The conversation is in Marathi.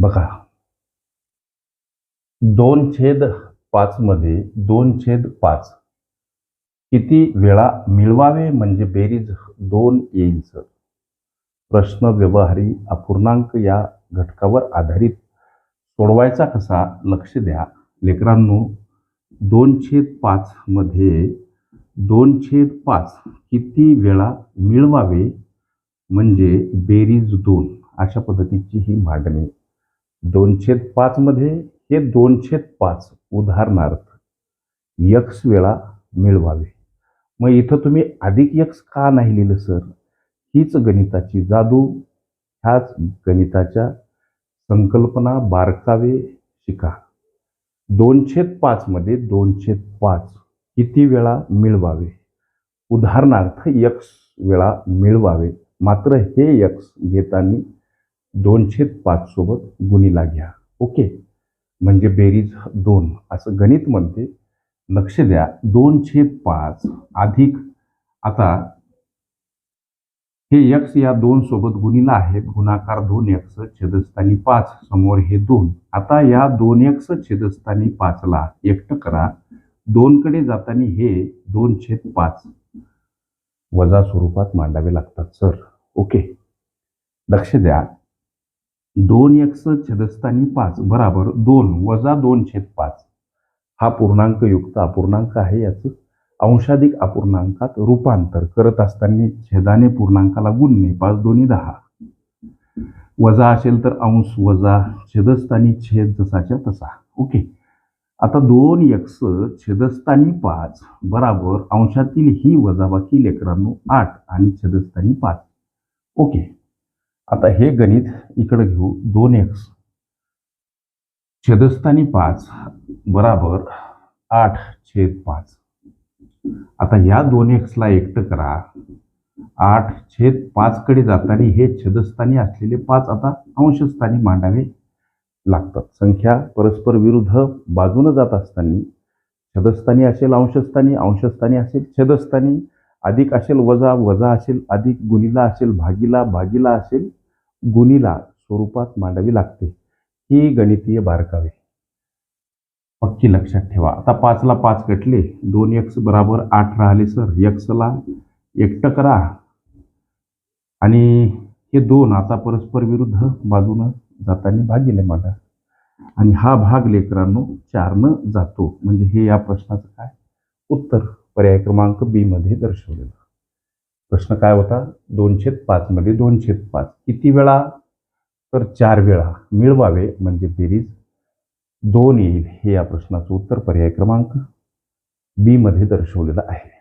बघा. दोन छेद पाचमध्ये दोन छेद पाच. किती वेळा मिळवावे म्हणजे बेरीज दोन येईल सर? प्रश्न व्यवहारी अपूर्णांक या घटकावर आधारित. सोडवायचा कसा? लक्ष द्या. लेकरांनो दोन छेद पाचमध्ये दोन छेद पाच किती वेळा मिळवावे म्हणजे बेरीज दोन अशा पद्धतीची ही मांडणी दोनशेत पाचमध्ये हे दोनशेत पाच उदाहरणार्थ यक्स वेळा मिळवावे. मग इथं तुम्ही अधिक यक्स का नाही लिहिलं सर? हीच गणिताची जादू ह्याच गणिताच्या संकल्पना बारकावे शिका. दोनशे पाचमध्ये दोनशे पाच किती वेळा मिळवावे? उदाहरणार्थ यक्स वेळा मिळवावे. मात्र हे यक्स घेताना दोनशे पाच सोबत गुणीला घ्या. ओके? म्हणजे बेरीज दोन. असं गणित म्हणते. लक्ष द्या. दोन छेद पाच अधिक आता हे यक्स या दोन सोबत गुणीला आहेत. गुणाकार दोन यक्स छेदस्थानी पाच. समोर हे दोन. आता या दोन यक्स छेदस्थानी पाचला एकटं करा. दोनकडे जाताना हे दोन छेद पाच वजा स्वरूपात मांडावे लागतात सर. ओके? लक्ष द्या. दोन यक्स छेदस्थानी पाच बराबर दोन वजा दोन छेद पाच. हा पूर्णांक युक्त अपूर्णांक आहे. याचं अंशाधिक अपूर्णांकात रूपांतर करत असताना छेदाने पूर्णांकाला गुणणे पाच दोन्ही दहा. वजा असेल तर अंश वजा छेदस्थानी छेद जसाच्या तसा. ओके. आता दोन एक्स छेदस्थानी पाच बराबर अंशातील ही वजाबाकी लेकरांनो आठ आणि छेदस्थानी पाच. ओके. आता हे गणित इकडं घेऊ. दोन एक्स छेदस्थानी पाच बराबर आठ छेद पाच. आता या दोन एक्सला एकटं करा. आठ छेद पाचकडे जाताना हे छेदस्थानी असलेले पाच आता अंशस्थानी मांडावे लागतात. संख्या परस्पर विरुद्ध बाजूनं जात असताना छेदस्थानी असेल अंशस्थानी अंशस्थानी असेल छेदस्थानी. अधिक असेल वजा वजा असेल अधिक गुणीला असेल भागीला भागीला असेल गुणीला स्वरूपात मांडावी लागते. ही गणितीय बारकावे. पक्की लक्षात ठेवा. आता पाचला पाच कटले. दोन एक्स बराबर आठ राहिले सर. यक्सला एकटं करा. आणि हे दोन आता परस्पर विरुद्ध बाजूनं जाताना भागिले मला. आणि हा भाग लेकरांनो चारनं जातो. म्हणजे हे या प्रश्नाचं काय? उत्तर. पर्याय क्रमांक बी मध्ये दर्शवलेलं. प्रश्न काय होता? दोनशे पाचमध्ये दोनशे पाच. किती वेळा? तर चार वेळा. मिळवावे म्हणजे बेरीज दोन येईल हे या प्रश्नाचं उत्तर पर्याय क्रमांक बीमध्ये दर्शवलेलं आहे.